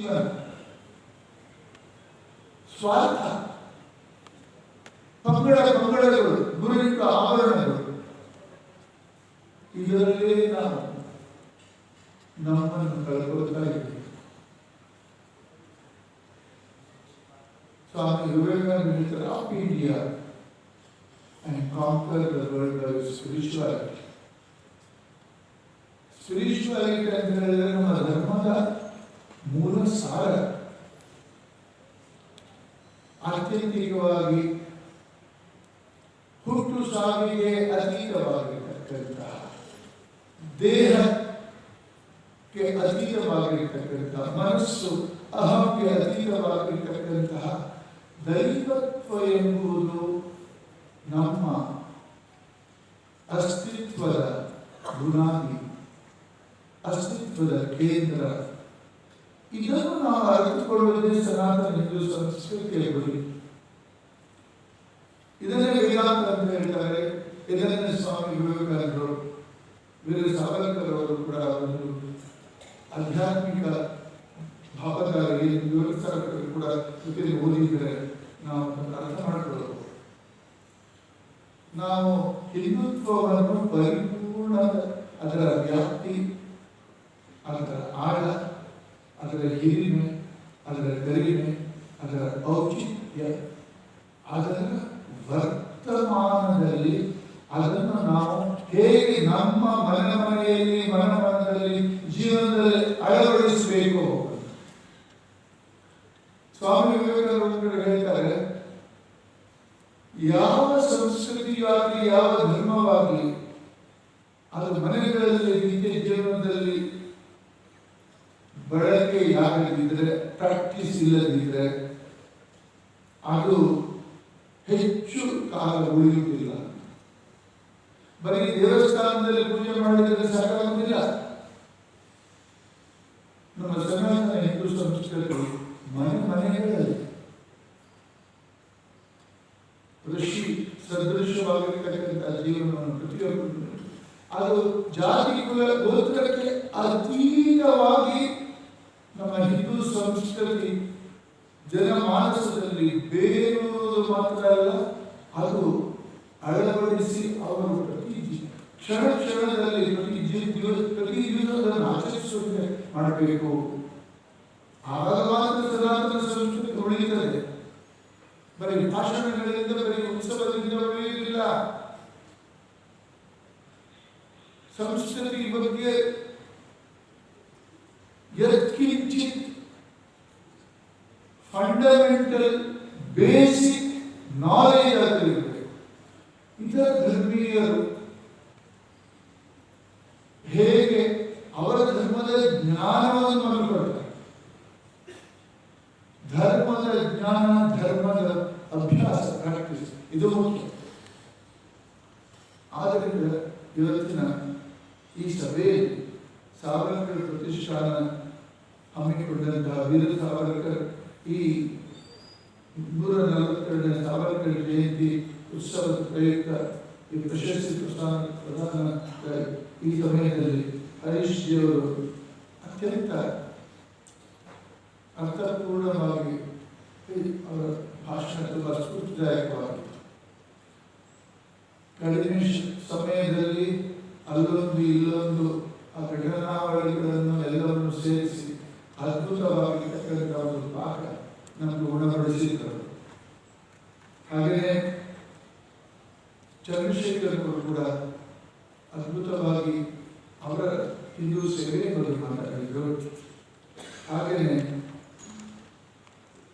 जीवन ಸ್ವಾರ್ಥ ಪಂಗಡ ಪಂಗಡಗಳು ಗುರುವಿನ ಆವರಣಗಳು ಇದರಲ್ಲಿ ನಾವು ನಮ್ಮನ್ನು ಕಳ್ಕೊಳ್ತಾಯಿದ್ದೀವಿ ಸ್ವಾಮಿ ವಿವೇಕಾನಂದ ಹೇಳ್ತಾರೆ of India and conquer the world by spirituality. Spirituality ಅಂದರೆ ನಮ್ಮ ಧರ್ಮದ ಮೂಲ ಸಾರ ಆತ್ಯಂತಿಕವಾಗಿ ಹುಟ್ಟು ಸಾವಿಗೆ ಅತೀತವಾಗಿರ್ತಕ್ಕಂತಹ ದೇಹಕ್ಕೆ ಅತೀತವಾಗಿರ್ತಕ್ಕಂತಹ ಮನಸ್ಸು ಅಹಂಗೆ ಅತೀತವಾಗಿರ್ತಕ್ಕಂತಹ ದೈವತ್ವ ಎಂಬುದು ನಮ್ಮ ಅಸ್ತಿತ್ವದ ಬುನಾದಿ ಅಸ್ತಿತ್ವದ ಕೇಂದ್ರ ಇದನ್ನು ನಾವು ಅರಿತುಕೊಳ್ಳುವುದೇ ಸನಾತನ ಹಿಂದೂ ಸಂಸ್ಕೃತಿಯ ಗುರಿ ಇದನ್ನೇ ವೇದಾಂತ ಅಂತ ಹೇಳ್ತಾರೆ ಇದನ್ನೇ ಸ್ವಾಮಿ ವಿವೇಕಾನಂದರು ವೀರ ಸಾವರ್ಕರ್ ಕೂಡ ಒಂದು ಆಧ್ಯಾತ್ಮಿಕ ಭಾವದಾಗಿ ವಿವೇಕ ಸಾವರ್ಕರ್ ಕೂಡ ಜೊತೆಗೆ ಓದಿದ್ರೆ ನಾವು ಅರ್ಥ ಮಾಡಿಕೊಳ್ಳಬಹುದು. ನಾವು ಹಿಂದುತ್ವವನ್ನು ಪರಿಪೂರ್ಣ ಅದರ ವ್ಯಾಪ್ತಿ, ಅದರ ಆಳ ಅದರ ಹಿರಿಮೆ ಅದರ ಗರಿಮೆ ಅದರ ಔಚಿತ್ಯ, ಅದರ ವರ್ತಮಾನದಲ್ಲಿ ಅದನ್ನು ನಾವು ಹೇಗೆ ನಮ್ಮ ಮನ ಮನೆಯಲ್ಲಿ ಮನಮನದಲ್ಲಿ ಜೀವನದಲ್ಲಿ ಅಳವಡಿಸಬೇಕು? ಸ್ವಾಮಿ ವಿವೇಕಾನಂದರು ಹೇಳ್ತಾರೆ, ಯಾವ ಸಂಸ್ಕೃತಿಯಾಗಲಿ, ಯಾವ ಧರ್ಮವಾಗಲಿ, ಅದು ಮನೆಗಳಲ್ಲಿ ನಿತ್ಯ ಜೀವನದಲ್ಲಿ ಬಳಕೆಯಾಗದಿದ್ದರೆ ಪ್ರಾಕ್ಟೀಸ್ ಇಲ್ಲದಿದ್ದರೆ ಅದು ಹೆಚ್ಚು ಕಾಲ ಉಳಿಯುವುದಿಲ್ಲ. ಬರೀ ದೇವಸ್ಥಾನದಲ್ಲಿ ಪೂಜೆ ಮಾಡಿದರೆ ಸಾಕಾಗುವುದಿಲ್ಲ. ನಮ್ಮ ಸನಾತನ ಹಿಂದೂ ಸಂಸ್ಕೃತಿ ಮನೆ ಮನೆಗಳಲ್ಲಿ ಋಷಿ ಸದೃಶವಾಗಿರ್ತಕ್ಕಂಥ ಜೀವನವನ್ನು ಪ್ರತಿಯೊಬ್ಬರು ಅದು ಜಾತಿ ಕುಲ ಗೋತ್ರಕ್ಕೆ ಅತೀತವಾಗಿ ನಮ್ಮ ಹಿಂದೂ ಸಂಸ್ಕೃತಿ ಜನಮಾನಸದಲ್ಲಿ ಬೇರೆ ಮಾತ್ರ ಅಲ್ಲ, ಅದು ಅಳವಡಿಸಿ ಅವರು ಪ್ರತಿ ಕ್ಷಣ ಕ್ಷಣದಲ್ಲಿ ಪ್ರತಿ ದಿವಸ ಪ್ರತಿ ದಿವಸವನ್ನು ಆಚರಿಸುವಂತೆ ಮಾಡಬೇಕು. ಆಗ ಮಾತ್ರ ಸನಾತನ ಸಂಸ್ಕೃತಿ ಉಳಿಯುತ್ತದೆ ಬರೀ ಭಾಷಣಗಳಿಂದ, ಬರೀ ಉತ್ಸವದಿಂದ ಉಳಿಯುವುದಿಲ್ಲ. ಸಂಸ್ಕೃತಿ ಬಗ್ಗೆ ಫಂಡಮೆಂಟಲ್ ಬೇಸಿಕ್ ನಾಲೆಜ್ ಆಗಿರಬೇಕು ಇತರ ಧರ್ಮೀಯರು ಹೇಗೆ ಅವರ ಧರ್ಮದ ಜ್ಞಾನವನ್ನು ಮಾಡಿಕೊಳ್ತಾರೆ ಧರ್ಮದ ಜ್ಞಾನ, ಧರ್ಮದ ಅಭ್ಯಾಸ ಪ್ರಾಕ್ಟೀಸ್ ಇದು ಮುಖ್ಯ. ಆದ್ದರಿಂದ ಇವತ್ತಿನ ಈ ಸಭೆಯಲ್ಲಿ ಸಾವರ್ಕರ್ ಪ್ರತಿಷ್ಠಾನ ಹಮ್ಮಿಕೊಂಡಂತಹ ವೀರ ಸಾವರ್ಕರ್ ಈ ನೂರ ನಲವತ್ತೆರಡನೇ ಸಾವರ್ಕರ್ ಜಯಂತಿ ಉತ್ಸವದ ಪ್ರಯುಕ್ತ ಈ ಪ್ರಶಸ್ತಿ ಪ್ರಸ್ತಾನ ಪ್ರದಾನ ಈ ಸಮಯದಲ್ಲಿ ಹರೀಶ್ ಜಿಯವರು ಅತ್ಯಂತ ಅರ್ಥಪೂರ್ಣವಾಗಿ ಅವರ ಭಾಷಣ ತುಂಬ ಸ್ಫೂರ್ತಿದಾಯಕವಾಗಿತ್ತು ಕಡಿಮೆ ಸಮಯದಲ್ಲಿ ಅಲ್ಲೊಂದು ಇಲ್ಲೊಂದು ಆ ಘಟನಾವಳಿಗಳನ್ನು ಎಲ್ಲವನ್ನು ಸೇರಿಸಿ ನಮಗೆ ಉಣಬಡಿಸಿದ್ದರು ಹಾಗೆಯೇ ಚಂದ್ರಶೇಖರ್ ಅವರು ಕೂಡ ಅದ್ಭುತವಾಗಿ ಅವರ ಹಿಂದೂ ಸೇವೆ ಬಗ್ಗೆ ಮಾತಾಡಿದರು ಹಾಗೆಯೇ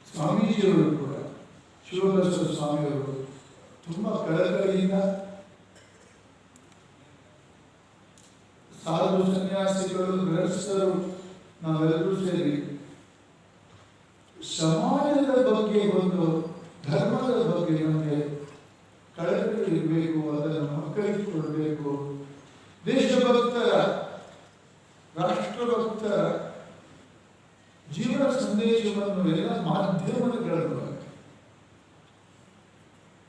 ಸ್ವಾಮೀಜಿಯವರು ಕೂಡ ಶಿವಬಸವ ಸ್ವಾಮಿಯವರು ತುಂಬ ಕಳಕಳಿಯಿಂದ ಸಾಧು ಸನ್ಯಾಸಿಗಳು ಗೃಹಸ್ಥರು ನಾವೆಲ್ಲರೂ ಸೇರಿ ಸಮಾಜದ ಬಗ್ಗೆ ಒಂದು, ಧರ್ಮದ ಬಗ್ಗೆ ನಮಗೆ ಕಳಕಳಿ ಇರಬೇಕು, ಅದನ್ನು ಮಕ್ಕಳಿಗೆ ಕೊಡಬೇಕು ದೇಶಭಕ್ತರ, ರಾಷ್ಟ್ರಭಕ್ತರ ಜೀವನ ಸಂದೇಶವನ್ನು ಎಲ್ಲ ಮಾಧ್ಯಮಗಳ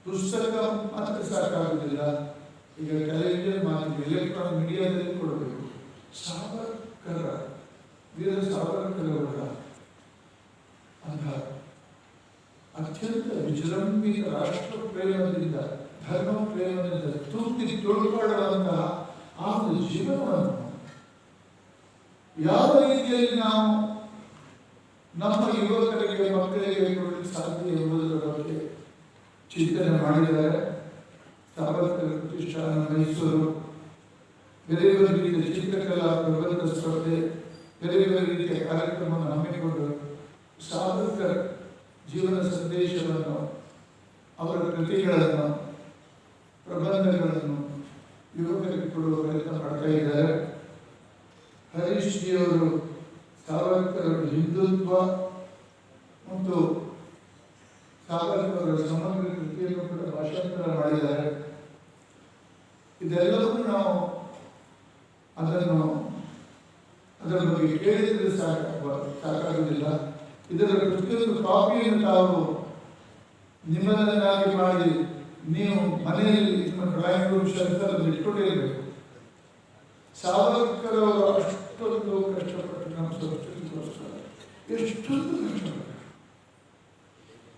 ಪುಸ್ತಕ ಮಾತ್ರ ಸಾಕಾಗುವುದಿಲ್ಲ. ಈಗ ಟೆಲಿವಿಷನ್ ಮಾಧ್ಯಮ ಎಲೆಕ್ಟ್ರಾನಿಕ್ ಮೀಡಿಯಾದಲ್ಲಿ ಕೊಡಬೇಕು. ಸಾವರ್ಕರ, ವೀರ ಸಾವರ್ಕರ್ ಅತ್ಯಂತ ವಿಜೃಂಭಿ ರಾಷ್ಟ್ರ ಪ್ರೇಮದಿಂದ ಧರ್ಮ ಪ್ರೇಮದಿಂದ ತೂಗಿ ತೊಳ್ಕೊಳ್ಳುವಂತಹ ಆ ಒಂದು ಜೀವನವನ್ನು ಯಾವ ರೀತಿಯಲ್ಲಿ ನಾವು ನಮ್ಮ ಯುವಕರಿಗೆ, ಮಕ್ಕಳಿಗೆ ಕೊಡಲಿಕ್ಕೆ ಸಾಧ್ಯ ಎಂಬುದರ ಬಗ್ಗೆ ಚಿಂತನೆ ಮಾಡಿದ್ದಾರೆ ಸಾರ್ವತ್ರಿಕ ಪ್ರತಿಷ್ಠಾನ ಮೈಸೂರು ಬೇರೆ ರೀತಿಯ ಚಿತ್ರಕಲಾ ಪ್ರಬಂಧ ಸ್ಪರ್ಧೆ ಬೇರೆ ಬೇರೆ ರೀತಿಯ ಕಾರ್ಯಕ್ರಮವನ್ನು ಹಮ್ಮಿಕೊಂಡು ಸಾವರ್ಕರ್ ಜೀವನ ಸಂದೇಶವನ್ನು ಅವರ ಕೃತಿಗಳನ್ನು, ಪ್ರಬಂಧಗಳನ್ನು ಯುವಕರಿಗೆ ಕೊಡುವ ಪ್ರಯತ್ನ ಮಾಡ್ತಾ ಇದ್ದಾರೆ. ಹರೀಶ್ ಜಿಯವರು ಸಾವರ್ಕರ್ ಹಿಂದುತ್ವ ಮತ್ತು ಸಾವರ್ಕರ್ ಸಮಗ್ರ ಕೃತಿಯನ್ನು ಕೂಡ ಭಾಷಾಂತರ ಮಾಡಿದ್ದಾರೆ. ಇದೆಲ್ಲವೂ ನಾವು ಅದನ್ನು, ಅದರ ಬಗ್ಗೆ ಕೇಳಿದರೆ ಸಾಕಾಗುವ, ಸಾಕಾಗುವುದಿಲ್ಲ. ಇದರ ಪ್ರತಿಯೊಂದು ಕಾಪಿಯನ್ನು ತಾವು ನಿಮ್ಮದನ್ನಾಗಿ ಮಾಡಿ ನೀವು ಮನೆಯಲ್ಲಿ ನಿಮ್ಮ ಡ್ರಾಯಿಂಗ್ ರೂಮ್ ಶೆಲ್ಫಲ್ಲಿ ಇಟ್ಟುಕೊಳ್ಳಬೇಕು ಸಾವರ್ಕರವರು ಅಷ್ಟೊಂದು ಕಷ್ಟಪಟ್ಟು ನಮ್ಮ ಸಂಸ್ಕೃತಿಗೋಸ್ಕರ ಎಷ್ಟೊಂದು ಕಷ್ಟಪಟ್ಟು.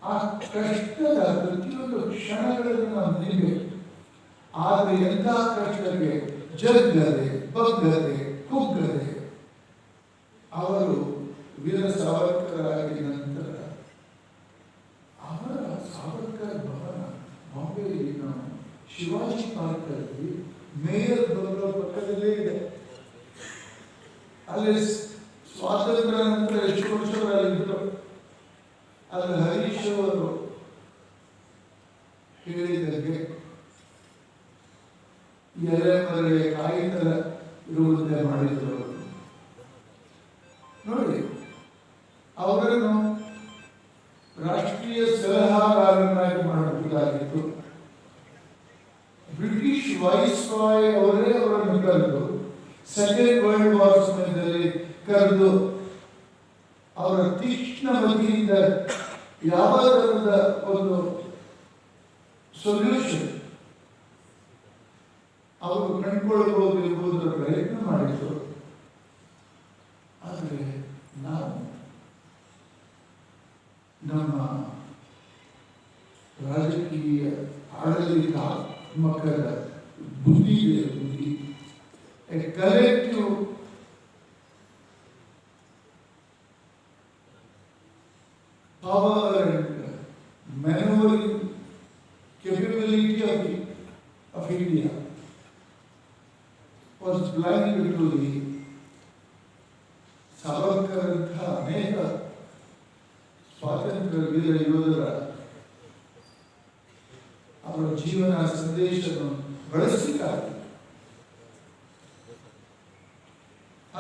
ಆ ಕಷ್ಟದ ಪ್ರತಿಯೊಂದು ಕ್ಷಣಗಳನ್ನು ನಾವು ನಿಲ್ಲಬೇಕು ಆದರೆ ಎಂಥ ಕಷ್ಟಕ್ಕೆ ಜಗ್ಗದೆ, ಬಗ್ಗದೆ, ಕುಗ್ಗದೆ ಅವರು ವೀರ ಸಾವರ್ಕರಾಗಿ ನಂತರ ಅವರ ಸಾವರ್ಕರ್ ಭವನ ಬಾಂಬೆಯಲ್ಲಿ ನಾವು ಶಿವಾಜಿ ಪಾರ್ಕಲ್ಲಿ ಮೇಯರ್ ಬರುವ ಪಕ್ಕದಲ್ಲೇ ಇದೆ. ಅಲ್ಲಿ ಸ್ವಾತಂತ್ರ್ಯ ಅವರನ್ನು ರಾಷ್ಟ್ರೀಯ ಸಲಹಾಗಾರನ್ನಾಗಿ ಮಾಡಬಹುದಾಗಿತ್ತು. ಬ್ರಿಟಿಷ್ ವಾಯ್ಸ್ ರಾಯ್ ಅವರೇ ಅವರನ್ನು ಕರೆದು ಸೆಕೆಂಡ್ ವರ್ಲ್ಡ್ ವಾರ್ ಸಮಯದಲ್ಲಿ ಕರೆದು ಅವರ ತೀಕ್ಷ್ಣ ಬಗೆಯಿಂದ ಯಾವ ತರಹದ ಒಂದು ಸೊಲ್ಯೂಷನ್ ಅವರು ಕಂಡುಕೊಳ್ಳಬಹುದು ಎಂಬುದರ ಪ್ರಯತ್ನ ಮಾಡಿದರು. ರಾಜಕೀಯ ಆಡಳಿತಾತ್ಮಕದ ಬುದ್ಧಿ ಇದೆ ಬುದ್ಧಿ ಎ ಕಲೆಕ್ಟಿವ್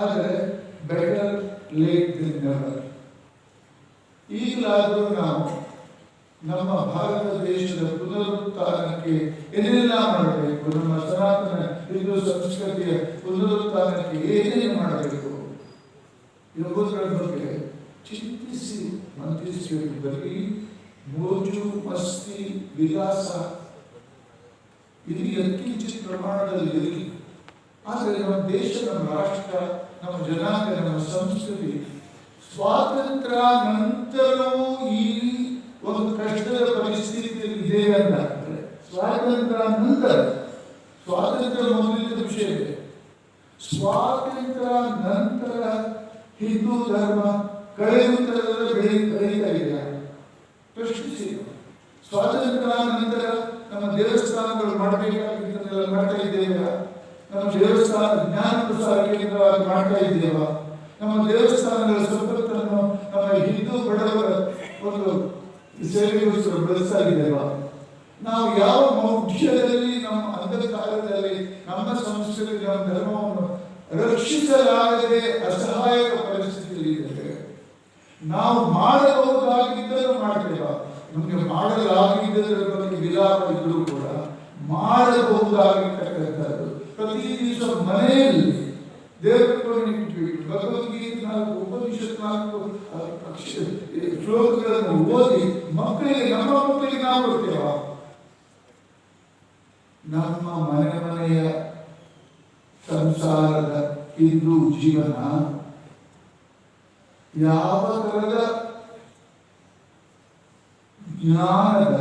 ಆದರೆ ಬೆಟರ್ ಲೇಟ್ ದೆನ್ ನೆವರ್ ಈಗಲಾದರೂ ನಾವು ನಮ್ಮ ಭಾರತ ದೇಶದ ಪುನರುತ್ಥಾನಕ್ಕೆ ಏನೆಲ್ಲ ಮಾಡಬೇಕು, ನಮ್ಮ ಸನಾತನ ಹಿಂದೂ ಸಂಸ್ಕೃತಿಯ ಪುನರುತ್ಥಾನಕ್ಕೆ ಏನೇನು ಮಾಡಬೇಕು? ಎಂಬುದರ ಬಗ್ಗೆ ಚಿಂತಿಸಿ ಮಂತ್ರಿಸಬೇಕು ಬರೀ ಮೋಜು ಮಸ್ತಿ ವಿಲಾಸ. ಇದು ಯತ್ಕಿಂಚಿತ್ ಪ್ರಮಾಣದಲ್ಲಿ ಇರಲಿ ಆದರೆ ನಮ್ಮ ದೇಶ ನಮ್ಮ ರಾಷ್ಟ್ರ, ನಮ್ಮ ಜನಾಂಗ ನಮ್ಮ ಸಂಸ್ಕೃತಿ ಸ್ವಾತಂತ್ರ್ಯ ನಂತರವೂ ಈ ಒಂದು ಕಷ್ಟದ ಪರಿಸ್ಥಿತಿಯಲ್ಲಿ ಇದೆ ಅಂತ ಸ್ವಾತಂತ್ರ್ಯ ನಂತರ, ಸ್ವಾತಂತ್ರ್ಯ ಮೊದಲಿನ ವಿಷಯ ಇದೆ. ಸ್ವಾತಂತ್ರ್ಯ ನಂತರ ಹಿಂದೂ ಧರ್ಮ ಕಳೆಯುತ್ತದ ಬೆಳೆ ಇದೆ. ಪ್ರಶ್ನಿಸಿ. ಸ್ವಾತಂತ್ರ್ಯ ನಂತರ ನಮ್ಮ ದೇವಸ್ಥಾನಗಳು ಮಾಡಬೇಕಾಗಿದ್ದನ್ನೆಲ್ಲ ಮಾಡ್ತಾ ಇದ್ದೇವೆ. ನಮ್ಮ ದೇವಸ್ಥಾನ ಜ್ಞಾನ ಪ್ರಸಾರ ಕೇಂದ್ರವಾಗಿ ಮಾಡ್ತಾ ಇದ್ದೇವ ನಮ್ಮ ದೇವಸ್ಥಾನಗಳ ಸಂಪತ್ತನ್ನು ನಮ್ಮ ಹಿಂದೂ ಬಡವರ ಒಂದು ಸೇವೆಗೋಸ್ಕರ ಬಳಸ್ತಾ ಇದ್ದೇವ ನಾವು ಯಾವ ಮೌಢ್ಯದಲ್ಲಿ, ನಮ್ಮ ಅಂಧಕಾರದಲ್ಲಿ, ನಮ್ಮ ಸಂಸ್ಕೃತಿ ನಮ್ಮ ಧರ್ಮವನ್ನು ರಕ್ಷಿಸಲಾಗದೆ ಅಸಹಾಯಕ ಪರಿಸ್ಥಿತಿಯಲ್ಲಿ ಇದ್ದೇವೆ. ನಾವು ಮಾಡಬಹುದಾಗಿದ್ದರೂ ಮಾಡ್ತೇವೆ. ನಮಗೆ ಮಾಡಲಾಗಿದ್ದರ ಬಗ್ಗೆ ವಿಲಾಪ ಇದ್ರೂ ಕೂಡ ಮಾಡಬಹುದಾಗಿರ್ತಕ್ಕಂಥದ್ದು. ಪ್ರತಿ ದಿವಸ ಮನೆಯಲ್ಲಿ ದೇವರ ಇಟ್ಬಿಟ್ಟು ಭಗವದ್ಗೀತೆ ನಾಲ್ಕು ಉಪನಿಷತ್ ನಾಲ್ಕು ಅ- ಅಕ್ಷ ಶ್ಲೋಕಗಳನ್ನು ಓದಿ ಮಕ್ಕಳಿಗೆ ನಮ್ಮ ಮಕ್ಕಳಿಗೆ ನಾವು ಕೊಡ್ತೇವ ನಮ್ಮ ಮನೆ ಮನೆಯ ಸಂಸಾರದ ಹಿಂದೂ ಜೀವನ ಯಾವ ತರದ ಜ್ಞಾನದ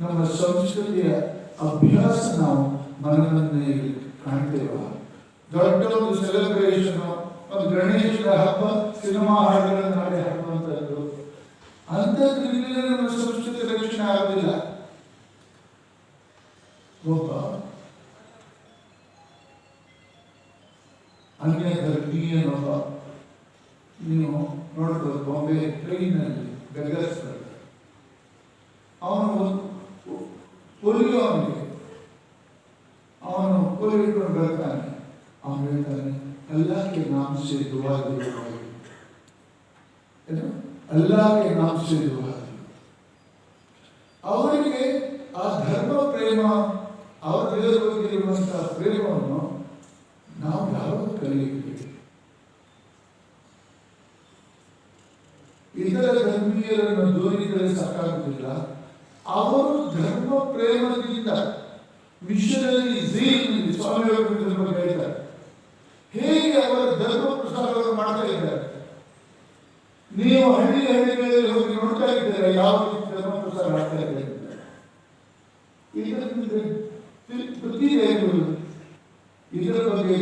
ನಮ್ಮ ಸಂಸ್ಕೃತಿಯ ಅಭ್ಯಾಸ ನಾವು ಮನೆ ಮನೆಯಲ್ಲಿ ಕಾಣ್ತೇವ ದೊಡ್ಡ ಒಂದು ಸೆಲೆಬ್ರೇಷನ್ ಒಂದು ಗಣೇಶನ ಹಬ್ಬ, ಸಿನಿಮಾ ಹಾಡುಗಳನ್ನು ನಾಡಿ ಹಾಡುವಂಥದ್ದು ಅಂತ ನಮ್ಮ ಸಂಸ್ಕೃತಿ ರಕ್ಷಣೆ ಆಗುದಿಲ್ಲ. ಒಬ್ಬ ಅನ್ಯ ಧರ್ಮೀಯನೊಬ್ಬ ನೀವು ನೋಡ್ಬೋದು ಬಾಂಬೆ ಟ್ರೈನಲ್ಲಿ ಬೆಗರ್ಸ್ ಅವನು ಪೊಲಿಯೋ ಅವನಿಗೆ. नाम से दुआ दे भाई ಏನು ಅಲ್ಲಾಹ್ ಕೆ ನಾಮ್ ಸೆ ದುವಾ ದಿ ಅವರಿಗೆ ಆ ಧರ್ಮ ಪ್ರೇಮ ಅವರ ದೇವರ ಬಗ್ಗೆ ಇರುವಂತಹ ಪ್ರೇಮವನ್ನು ನಾವು ಯಾವಾಗ ಕಲಿಯಬೇಕು ಇತರ ಧರ್ಮೀಯರನ್ನು ದೂರಿದರೆ ಸಾಕಾಗುತ್ತಿಲ್ಲ ಅವರು ಧರ್ಮ ಪ್ರೇಮದಿಂದ ಮಿಷನರಿ ಝೀಲ್ ಸ್ವಾಮಿ ಬಗ್ಗೆ ಹೇಳ್ತಾರೆ ಹೇಗೆ ಅವರ ಧರ್ಮ ಪ್ರಸಾರವನ್ನು ಮಾಡ್ತಾ ಇದ್ದಾರೆ? ನೀವು ಹಳ್ಳಿ ಹಳ್ಳಿಗಳಲ್ಲಿ ಹೋಗಿ ನೋಡ್ತಾ ಇದ್ದೀರಾ ಯಾವ ರೀತಿ ಧರ್ಮ ಪ್ರಸಾರ ಮಾಡ್ತಾ ಇದ್ದಾರೆ ತಿ- ಇದರ ಬಗ್ಗೆ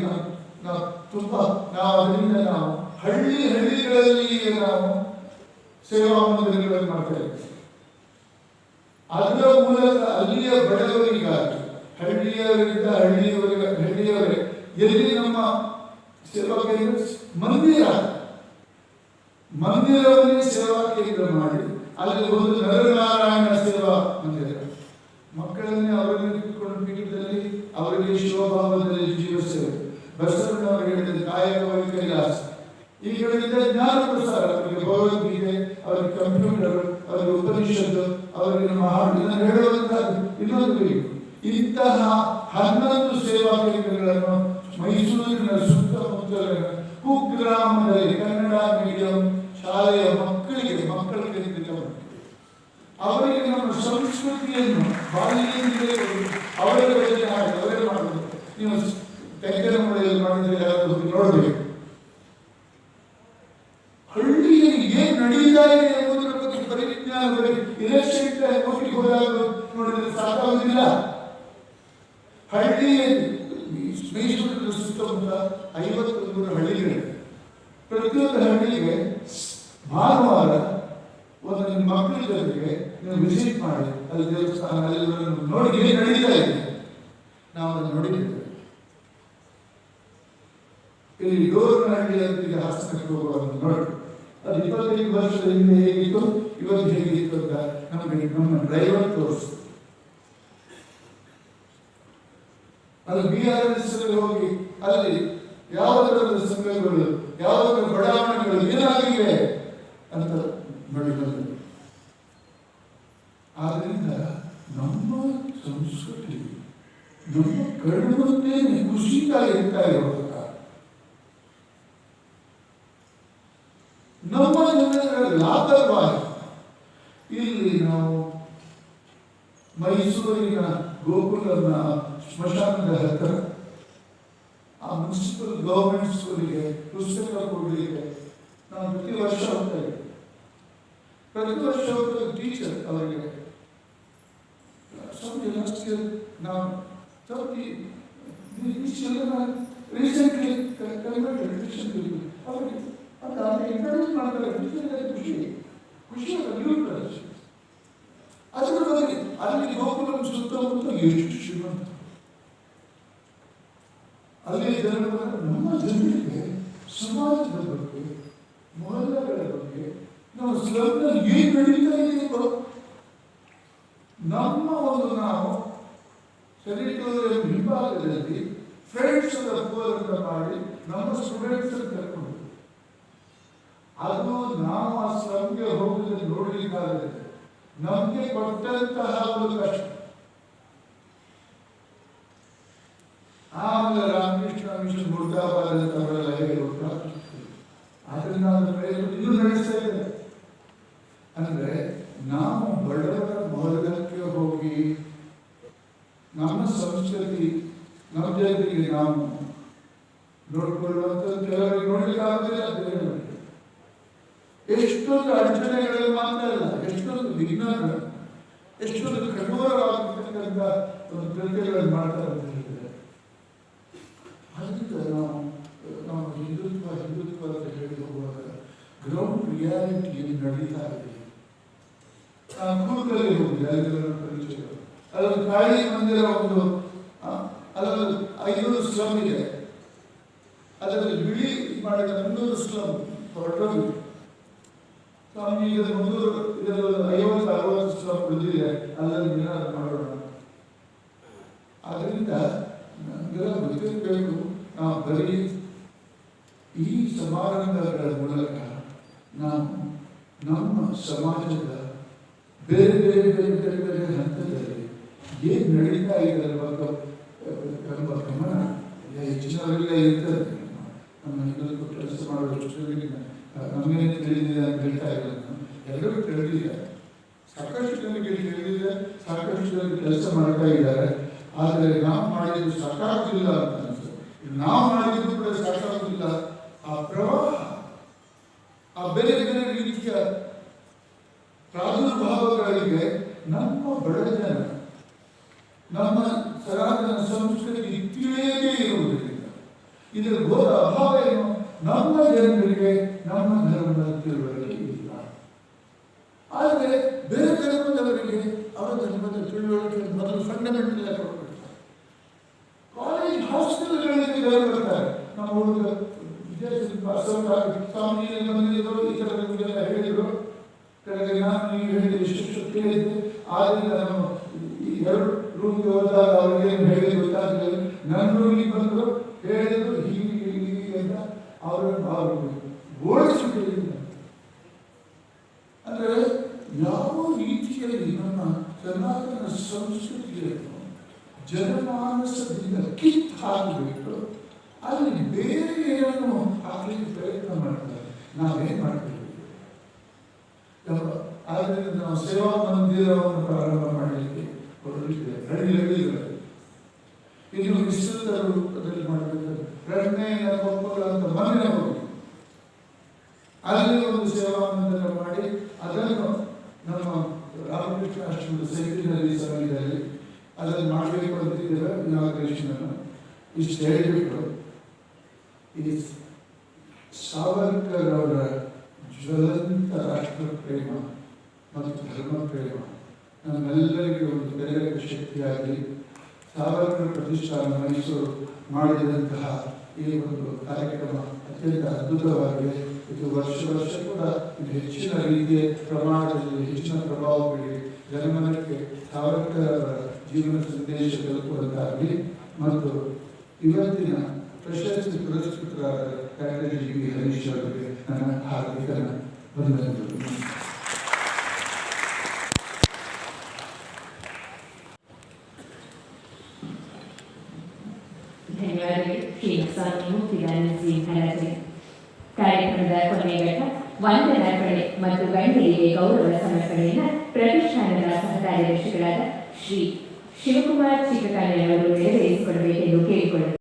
ನಾವು ತುಂಬಾ ನಾವು ಅದರಿಂದ ನಾವು ಹಳ್ಳಿ ಹಳ್ಳಿಗಳಲ್ಲಿ ನಾವು ಸೇವಾ ಮಂದಿರಗಳನ್ನು ಮಾಡ್ತಾ ಅದರ ಮೂಲಕ ಅಲ್ಲಿಯ ಬಡವರಿಗಾಗಿ, ಹಳ್ಳಿಯವರಿಂದ ಹಳ್ಳಿಯವರಿಗೆ ಹಳ್ಳಿಯವರೇ, ಎಲ್ಲಿ ನಮ್ಮ ಸೇವಾ ಕೇಂದ್ರ ಮಂದಿರ. ಮಂದಿರವನ್ನೇ ಸೇವಾ ಕೇಂದ್ರ ಮಾಡಿ. ಅಲ್ಲಿ ಒಂದು ನರನಾರಾಯಣ ಸೇವಾ ಮಂದಿರ ಮಕ್ಕಳನ್ನೇ ಅವರನ್ನು ಪೀಠದಲ್ಲಿ ಅವರಿಗೆ ಶಿವಭಾವದಲ್ಲಿ ಜೀವ ಸೇವೆ ಬಸವಣ್ಣವರು ಹೇಳಿದ ಕಾಯಕವಾಗಿ ಕೈಲಾಸ. ಈ ಜ್ಞಾನ ಪ್ರಸಾರ ಅವರಿಗೆ ಭಗವದ್ಗೀತೆ ಅವರಿಗೆ ಕಂಪ್ಯೂಟರ್, ಅವರಿಗೆ ಉಪನಿಷತ್ತು, ಅವರಿಗೆ ಇದನ್ನು ಹೇಳುವಂತಹ ಇನ್ನೊಂದು ಇಂತಹ ಹನ್ನೊಂದು ಸೇವಾ ಕೇಂದ್ರಗಳನ್ನು ಮೈಸೂರಿನ ಸುತ್ತಮುತ್ತಲಿನ ಕುಗ್ರಾಮದಲ್ಲಿ ಕನ್ನಡ ಮೀಡಿಯಂ ಶಾಲೆಯ ಮಕ್ಕಳಿಗೆ ಮಕ್ಕಳ ಕೇಂದ್ರಿತ ಮಾಡಿದೆ. ಅವರಿಗೆ ನಮ್ಮ ಸಂಸ್ಕೃತಿಯನ್ನು ಬಾಲ್ಯದಿಂದಲೇ. ಅವರ ಹಾಗೆ ಅವರೇ ಮಾಡಬೇಕು ನೀವು ತೆಂಕನಮಳೆಯಲ್ಲಿ ಮಾಡಿದ್ರೆ ಹೋಗಿ ನೋಡಬೇಕು ಹಳ್ಳಿಯಲ್ಲಿ ಏನ್ ನಡೀತಾ ಇದೆ ಎಂಬುದರ ಬಗ್ಗೆ ಪರಿಜ್ಞಾನ ಬರೀ ಇಲೆಕ್ಷನ್ ಟೈಮ್ ಹೋಗಿ ಹೋದಾಗ ನೋಡಿದ್ರೆ ಸಾಕಾಗುವುದಿಲ್ಲ ಹಳ್ಳಿಯಲ್ಲಿ ಮೈಸೂರಿನ ಸುತ್ತಮುತ್ತ ಐವತ್ತೊಂದು ಹಳ್ಳಿಗಳಿವೆ ಪ್ರತಿಯೊಂದು ಹಳ್ಳಿಗೆ ಭಾನುವಾರ ಒಂದು ನಿಮ್ಮ ಮಕ್ಕಳ ಜೊತೆಗೆ ನೀವು ವಿಸಿಟ್ ಮಾಡಿ ಅಲ್ಲಿ ನೋಡಿ ಏನ್ ನಡೀತಾ ಇದೆ ನಾವು ಅದನ್ನು ನೋಡಿದ್ದೇವೆ. ಇಲ್ಲಿ ಡೋರ್ನಹಳ್ಳಿ ಅಂತ ಈಗ ಹಾಸನಕ್ಕೆ ಹೋಗುವಾಗ ನೋಡಿ ಅದು ಇಪ್ಪತ್ತೈದು ವರ್ಷದ ಹಿಂದೆ ಹೇಗಿತ್ತು, ಇವತ್ತು ಹೇಗಿತ್ತು ಅಂತ ನಮಗೆ ನಮ್ಮ ಡ್ರೈವರ್ ತೋರಿಸ್ತು ಅದು ಬಿ ಆರ್ ಎಸ್ ಹೋಗಿ ಅಲ್ಲಿ ಯಾವ ಸಂಘಗಳು ಯಾವ ಬಡಾವಣೆಗಳು ಏನಾಗಿವೆ ಅಂತ ನೋಡಿ ಬಂದರು ಆದ್ರಿಂದ ನಮ್ಮ ಸಂಸ್ಕೃತಿ, ನಮ್ಮ ಕಣ್ಣುತ್ತೇನೆ ಕುಸಿತಾ ಇರ್ತಾ ಇರುವಾಗ ನಮ್ಮ ಲಾಭವಾಗಿ ಇಲ್ಲಿ ನಾವು ಮೈಸೂರಿನ ಗೋಕುಲನ ಸ್ಮಶಾನದ ಹತ್ತಿರ ಆ ಮುನ್ಸಿಪಲ್ ಗವರ್ಮೆಂಟ್ ಸ್ಕೂಲಿಗೆ ಪುಸ್ತಕ ಕೊಡಲಿಕ್ಕೆ ನಾವು ಪ್ರತಿ ವರ್ಷ ಹೋಗ್ತಾ ಇದ್ದೆ. ಪ್ರತಿ ವರ್ಷ ಹೋಗ್ತಾ ಟೀಚರ್ ಅವರಿಗೆ year now thirty these children recently converted recently ಅವರಿಗೆ ಅಂತ ಅಂತ ಇಂಟ್ರೊಡ್ಯೂಸ್ ಮಾಡ್ತಾರೆ, ಖುಷಿ ಖುಷಿ. ಖುಷಿ ನ್ಯೂ ಅದರ ಬಗ್ಗೆ ಅಲ್ಲಿ ಗೋಕುಲಂ ಸುತ್ತಮುತ್ತ ಎಷ್ಟು ಶ್ರೀಮಂತ ಅಲ್ಲಿ ಜನರು ನಮ್ಮ ಜನರಿಗೆ ಸಮಾಜದ ಬಗ್ಗೆ ಮೊಹಲ್ಲಗಳ ಬಗ್ಗೆ, ನಾವು ಸ್ಲಮ್ನಲ್ಲಿ ಏನು ನಡೀತಾ ಇದೆ ಎಂಬ ನಮ್ಮ ಒಂದು ನಾವು ಸೆನಿಟೋರಿಯಲ್ ಹಿಂಭಾಗದಲ್ಲಿ ಫ್ರೆಂಡ್ಸ್ ಅಂತ ಮಾಡಿ ನಮ್ಮ ಸ್ಟೂಡೆಂಟ್ಸ್ ಕರ್ಕೊಂಡು ಅದು ನಾವು ಆ ಸ್ಲಮ್ಗೆ ಹೋಗದೆ ನೋಡ್ಲಿಕ್ಕಾಗದೆ ನಮಗೆ ಕೊಟ್ಟಂತಹ ಒಂದು ಕಷ್ಟ. ಆಮೇಲೆ ರಾಮಕೃಷ್ಣ ಮಿಷನ್ ಅಂತ ಅವರೆಲ್ಲ ಹೇಗೆ ಪ್ರಯತ್ನ ಇನ್ನೂ ನಡೆಸ್ತಾ ಇದ್ದಾರೆ ಅಂದ್ರೆ ನಾವು ಬಡವರ ಮೊಹಲ್ಲಕ್ಕೆ ಹೋಗಿ ನಮ್ಮ ಸಂಸ್ಕೃತಿ ನಮ್ಮ ಜನರಿಗೆ ನಾವು ನೋಡಿಕೊಳ್ಳುವಂಥ ಕೆಲವರಿಗೆ ನೋಡ್ಲಿಕ್ಕೆ ಆಗುದಿಲ್ಲ ಬೇರೆಯವರಿಗೆ ಎಷ್ಟೊಂದು ಅಡಚಣೆಗಳಲ್ಲಿ ಮಾತ್ರ ಅಲ್ಲ, ಎಷ್ಟೊಂದು ವಿಘ್ನಗಳು, ಎಷ್ಟೊಂದು ಕಠೋರವಾಗಿರ್ತಕ್ಕಂಥ ಒಂದು ಕೃತ್ಯಗಳನ್ನು ಮಾಡ್ತಾ ಹೇಳಿದ್ರೆ. ಅದಕ್ಕೆ ನಾವು ನಾವು ಹಿಂದುತ್ವ ಹಿಂದುತ್ವ ಅಂತ ಹೇಳಿ ಹೋಗುವಾಗ ಗ್ರೌಂಡ್ ರಿಯಾಲಿಟಿ ಏನು ನಡೀತಾ ಇದೆ? ಕುರುಕಲ್ಲಿ ಹೋಗಿದೆ ಅಲ್ಲಿರೋ ಪರಿಚಯ. ಅಲ್ಲೊಂದು ಕಾಳಿ ಮಂದಿರ ಒಂದು ಇದೆ ಅದರಲ್ಲಿ ಬಿಳಿ ಮಾಡಿದ ಮುನ್ನೂರು ಸ್ಲಮ್ ಹೊರಟೋಗಿದೆ. ಸ್ವಾಮಿ ಈಗ ಮುನ್ನೂರು, ಇದರಲ್ಲಿ ಐವತ್ತು, ಅರವತ್ತು ಸ್ಲಮ್ ಉಳಿದಿದೆ. ಅಲ್ಲಲ್ಲಿ ಏನಾದ್ರು ಮಾಡೋಣ. ಆದ್ದರಿಂದ ನಮಗೆಲ್ಲ ಗೊತ್ತಿರಬೇಕು ನಾವು ಬರೀ ಈ ಸಮಾರಂಭಗಳ ಮೂಲಕ ನಾವು ನಮ್ಮ ಸಮಾಜದ ಬೇರೆ ಬೇರೆ ಬೇರೆ ಬೇರೆ ಬೇರೆ ಹಂತದಲ್ಲಿ ಏನು ನಡೀತಾ ಇದೆ ಎಂಬ ಗಮನ ಹೆಚ್ಚಿನವರೆಲ್ಲ ಇರ್ತದೆ. ನಮ್ಮ ಹಿಂದುತ್ವ ಕೆಲಸ ಮಾಡುವಷ್ಟರಲ್ಲಿ ನಮಗೆ ತಿಳಿದಿದೆ ಅಂತ ಹೇಳ್ತಾ ಇಲ್ಲ ನಾನು. ಎಲ್ಲರೂ ತಿಳಿದಿದ್ದಾರೆ ಸಾಕಷ್ಟು ಜನರಿಗೆ ತಿಳಿದಿದೆ, ಸಾಕಷ್ಟು ಜನರಿಗೆ ಕೆಲಸ ಮಾಡ್ತಾ ಇದ್ದಾರೆ. ಆದರೆ ನಾವು ಮಾಡಿದ್ದು ಸಾಕಾಗುತ್ತಿಲ್ಲ ಅಂತ ಅನ್ಸುತ್ತೆ. ನಾವು ಮಾಡಿದ್ದು ಕೂಡ ಸಾಕಾಗುತ್ತಿಲ್ಲ ಆ ಪ್ರವಾಹ, ಆ ಬೇರೆ ಬೇರೆ ರೀತಿಯ ಪ್ರಾದುರ್ಭಾವಗಳಿಗೆ ನಮ್ಮ ಬಡಜನ ನಮ್ಮ ಸನಾತನ ಸಂಸ್ಕೃತಿ ತಿಳಿಯದೇ ಇರುವುದರಿಂದ ಇದರ ಘೋರ ಅಭಾವ ಏನು ನಮ್ಮ ಜನರಿಗೆ ನಮ್ಮ ಧರ್ಮದ ತಿಳುವಳಿಕೆ ಇಲ್ಲ. ಆದರೆ ಬೇರೆ ಧರ್ಮದವರಿಗೆ ಅವರ ಧರ್ಮದ ತಿಳುವಳಿಕೆ ಮೊದಲು ಫಂಡಮೆಂಟಲ್ ಆಗಿ ಕೊಡ್ಬಿಡ್ತಾರೆ ಕಾಲೇಜ್ ಹಾಸ್ಟೆಲ್ಗಳಲ್ಲಿ ಬೇರೆ ಬರ್ತಾರೆ ನಮ್ಮ ಹುಡುಗ ಹೇಳಿದ್ರು. ಕೆಳಗೆ ನಾನು ನೀವು ಹೇಳಿದ ಇಷ್ಟು ಕೇಳಿದ್ದೆ. ಆದ್ರಿಂದ ನಾನು ಎರಡು ರೂಮ್ಗೆ ಹೋದಾಗ ಅವ್ರಿಗೆ ಹೇಳಿ ಗೊತ್ತಾಗಲಿಲ್ಲ. ನನ್ನ ರೂಮಿಗೆ ಬಂದರು, ಹೇಳಿದ್ರು ಹೀಗೆ ಹೀಗೆ ಅಂತ ಅವರನ್ನು ಅವರು ಓಡಿಸಿಬಿಟ್ಟಿಲ್ಲ ಅಂದರೆ ಯಾವ ರೀತಿಯಲ್ಲಿ ನಮ್ಮ ಸನಾತನ ಸಂಸ್ಕೃತಿಯನ್ನು ಜನಮಾನಸದಿಂದ ಕಿತ್ತು ಹಾಕಬೇಕು ಅಲ್ಲಿ ಬೇರೆ ಏನನ್ನು ಹಾಕಲಿಕ್ಕೆ ಪ್ರಯತ್ನ ಮಾಡ್ತಾರೆ. ನಾವೇನು ಯಾವ- ಆದ್ದರಿಂದ ನಾವು ಸೇವಾ ಮಂದಿರವನ್ನು ಪ್ರಾರಂಭ ಮಾಡಲಿಕ್ಕೆ ಹೊರಟಿದ್ದೇವೆ. ಹಳ್ಳಿಗಳಲ್ಲಿ ಇನ್ನು ವಿಸ್ತೃತ ರೂಪದಲ್ಲಿ ಮಾಡಬೇಕಾದ್ರೆ ಪ್ರಜ್ಞೆಯ ಕೊಪ್ಪಳ ಅಂತ ಮನೆ ಹೋಗಿ ಅಲ್ಲಿ ಒಂದು ಸೇವಾ ಮಂದಿರ ಮಾಡಿ, ಅದನ್ನು ನಮ್ಮ ರಾಮಕೃಷ್ಣ ಆಶ್ರಮದ ಸೈಕಿನಲ್ಲಿ ಸಮಯದಲ್ಲಿ ಅದನ್ನು ಮಾಡಬೇಕು ಅಂತಿದ್ದೇವೆ ನಾಗಕೃಷ್ಣನ ಇಷ್ಟು ಹೇಳಿಬಿಟ್ಟು ಈ ಸಾವರ್ಕರ್ ಅವರ ಜ್ವಲಂತ ರಾಷ್ಟ್ರ ಪ್ರೇಮ ಮತ್ತು ಧರ್ಮ ಪ್ರೇಮ ನಮ್ಮೆಲ್ಲರಿಗೂ ಒಂದು ಬೇರೆ ಶಕ್ತಿಯಾಗಿ ಸಾವರ್ಕರ್ ಪ್ರತಿಷ್ಠಾನ ಮೈಸೂರು ಮಾಡಿದಂತಹ ಈ ಒಂದು ಕಾರ್ಯಕ್ರಮ ಅತ್ಯಂತ ಅದ್ಭುತವಾಗಿದೆ. ಇದು ವರ್ಷ ವರ್ಷ ಕೂಡ ಇದು ಹೆಚ್ಚಿನ ರೀತಿಯ ಪ್ರಮಾಣದಲ್ಲಿ ಹೆಚ್ಚಿನ ಪ್ರಭಾವ ಬೀರಿ ಜನಮನಕ್ಕೆ ಅವರ ಜೀವನ ಸಂದೇಶ ತಲುಪುವಂತಾಗಲಿ ಮತ್ತು ಇವತ್ತಿನ ಪ್ರಶಸ್ತಿ ಪುರಸ್ಕೃತರಾದ ಡಾಕ್ಟರ್ ಹರೀಶ್ ಅವರಿಗೆ ನನ್ನ ಹಾರ್ದಿಕ ವಂದನೆಗಳು ಘಟ್ಟ ವಂದನಾರ್ಪಣೆ ಮತ್ತು ಗಣ್ಯರಿಗೆ ಗೌರವ ಸಮರ್ಪಣೆಯನ್ನು ಪ್ರತಿಷ್ಠಾನದ ಸಹಕಾರ್ಯದರ್ಶಿಗಳಾದ ಶ್ರೀ ಶಿವಕುಮಾರ್ ಚಿಕ್ಕಕಾಣಿಯವರು ನೆರವೇರಿಸಿಕೊಡಬೇಕೆಂದು ಕೇಳಿಕೊಳ್ಳುತ್ತೇನೆ.